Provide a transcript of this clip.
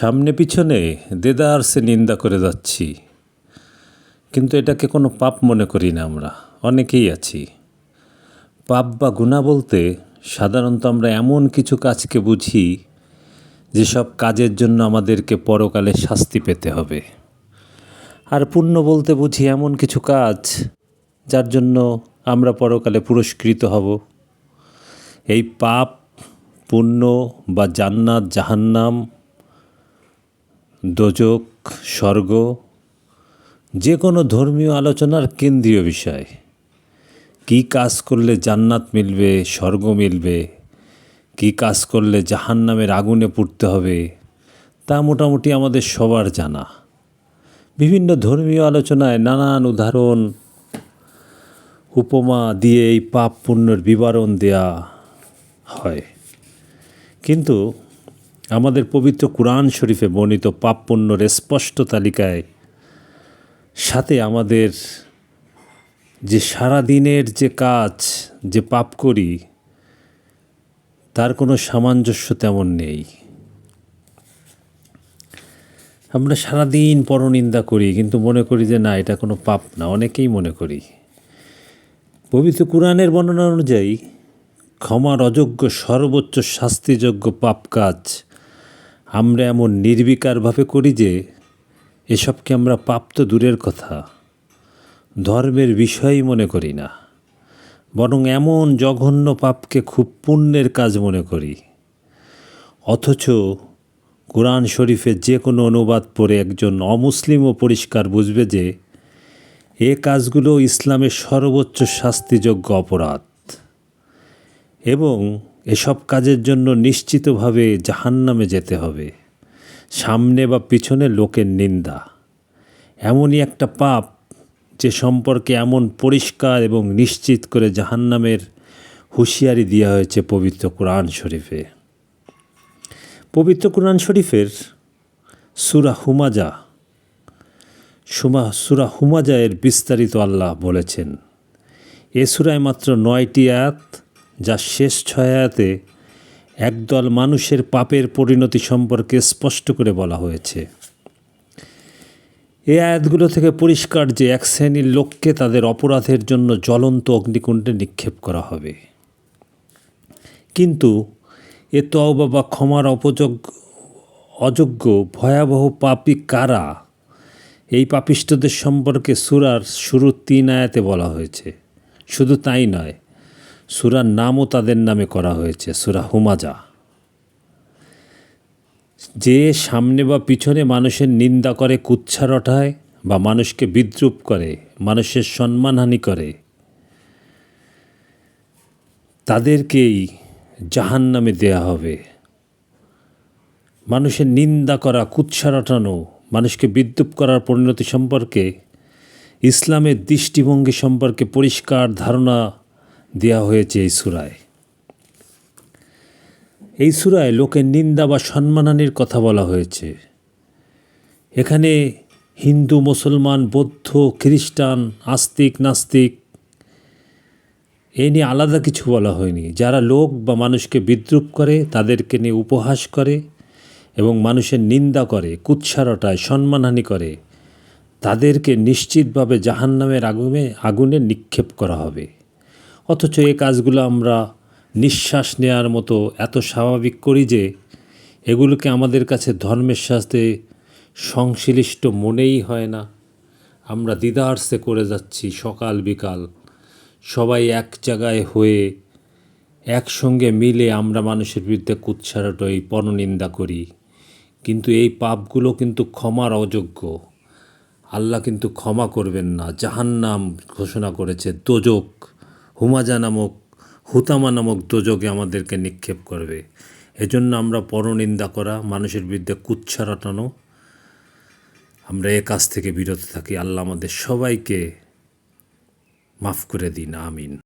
সামনে পিছনে দেদার সে নিন্দা করে যাচ্ছি। কিন্তু এটাকে কোনো পাপ মনে করি না আমরা, অনেকেই আছি। পাপ বা গুণা বলতে সাধারণত আমরা এমন কিছু কাজকে বুঝি যেসব কাজের জন্য আমাদেরকে পরকালে শাস্তি পেতে হবে। আর পুণ্য বলতে বুঝি এমন কিছু কাজ, যার জন্য আমরা পরকালে পুরস্কৃত হব। এই পাপ, পুণ্য বা জান্নাত, জাহান্নাম দোজক স্বর্গ যে কোনো ধর্মীয় আলোচনার কেন্দ্রীয় বিষয়। কি কাজ করলে জান্নাত মিলবে, স্বর্গ মিলবে? কি কাজ করলে জাহান্নামের আগুনে পুড়তে হবে? তা মোটামুটি আমাদের সবার জানা। বিভিন্ন ধর্মীয় আলোচনায় নানান উদাহরণ, উপমা দিয়ে এই পাপ পুণ্যের বিবরণ দেয়া হয়। কিন্তু আমাদের পবিত্র কোরআন শরীফে বর্ণিত পাপ পুণ্যর স্পষ্ট তালিকায় সাথে আমাদের যে সারা দিনের যে কাজ, যে পাপ করি, তার কোনো সামঞ্জস্য তেমন নেই। আমরা সারাদিন পরনিন্দা করি, কিন্তু মনে করি যে না, এটা কোনো পাপ না, অনেকেই মনে করি। পবিত্র কোরআনের বর্ণনা অনুযায়ী ক্ষমার অযোগ্য, সর্বোচ্চ শাস্তিযোগ্য পাপ কাজ আমরা এমন নির্বিকারভাবে করি যে এসবকে আমরা পাপ তো দূরের কথা, ধর্মের বিষয়ই মনে করি না, বরং এমন জঘন্য পাপকে খুব পুণ্যের কাজ মনে করি। অথচ কোরআন শরীফের যে কোনো অনুবাদ পড়ে একজন অমুসলিমও পরিষ্কার বুঝবে যে এ কাজগুলো ইসলামের সর্বোচ্চ শাস্তিযোগ্য অপরাধ। এবং এসব কাজের জন্য নিশ্চিতভাবে জাহান্নামে যেতে হবে। সামনে বা পিছনে লোকের নিন্দা। এমনই একটা পাপ যে সম্পর্কে এমন পরিষ্কার এবং নিশ্চিত করে জাহান্নামের হুঁশিয়ারি দেওয়া হয়েছে পবিত্র কোরআন শরীফে। পবিত্র কোরআন শরীফের সুরা হুমাজা, সুমা, সুরা হুমাজা এর বিস্তারিত আল্লাহ বলেছেন। এ সুরায় মাত্র নয়টি আয়াত যা শেষ ছয় আয়াতে একদল মানুষের পাপের পরিণতি সম্পর্কে স্পষ্ট করে বলা হয়েছে। এই আয়াতগুলো থেকে পরিষ্কার যে এক শ্রেণির লোককে তাদের অপরাধের জন্য জ্বলন্ত অগ্নিকুণ্ডে নিক্ষেপ করা হবে। কিন্তু এ তওবা বা ক্ষমার অপযোগ অযোগ্য, ভয়াবহ পাপী কারা? এই পাপিষ্টদের সম্পর্কে সুরার শুরু তিন আয়াতে বলা হয়েছে। শুধু তাই নয় সুরার নামও তাদের নামে করা হয়েছে, সুরা হুমাজা। যে সামনে বা পিছনে মানুষের নিন্দা করে কুচ্ছা রটায় বা মানুষকে বিদ্রুপ করে, মানুষের সম্মানহানি করে, তাদেরকেই জাহান নামে দেয়া হবে। মানুষের নিন্দা করা, কুৎসা রটানো, মানুষকে বিদ্রুপ করার পরিণতি সম্পর্কে, ইসলামের দৃষ্টিভঙ্গি সম্পর্কে পরিষ্কার ধারণা দেয়া হয়েছে এই সুরায়। এই সুরায় লোকের নিন্দা বা সম্মানহানির কথা বলা হয়েছে। এখানে হিন্দু, মুসলমান, বৌদ্ধ, খ্রিস্টান, আস্তিক, নাস্তিক এ নিয়ে আলাদা কিছু বলা হয়নি। যারা লোক বা মানুষকে বিদ্রুপ করে, তাদেরকে নিয়ে উপহাস করে এবং মানুষের নিন্দা করে কুৎসারটায় সম্মানহানি করে, তাদেরকে নিশ্চিতভাবে জাহান্নামের আগুনে আগুনে নিক্ষেপ করা হবে। অথচ এই কাজগুলো আমরা নিঃশ্বাস নেওয়ার মতো এত স্বাভাবিক করি যে এগুলোকে আমাদের কাছে ধর্মের সাথে সংশ্লিষ্ট মনেই হয় না। আমরা দিদারসে করে যাচ্ছি সকাল বিকাল। সবাই এক জায়গায় হয়ে একসঙ্গে মিলে আমরা মানুষের বিরুদ্ধে কুৎসারটই পরনিন্দা করি। কিন্তু এই পাপগুলো কিন্তু ক্ষমার অযোগ্য। আল্লাহ কিন্তু ক্ষমা করবেন না। জাহান্নাম ঘোষণা করেছে, দোজক হুমাজা নামক, হুতামা নামক দোজকে আমাদেরকে নিক্ষেপ করবে। এজন্য আমরা পরনিন্দা করা, মানুষের বিরুদ্ধে কুচ্ছা রটানো। আমরা এ কাজ থেকে বিরত থাকি। আল্লাহ আমাদের সবাইকে মাফ করে দিন। আমিন।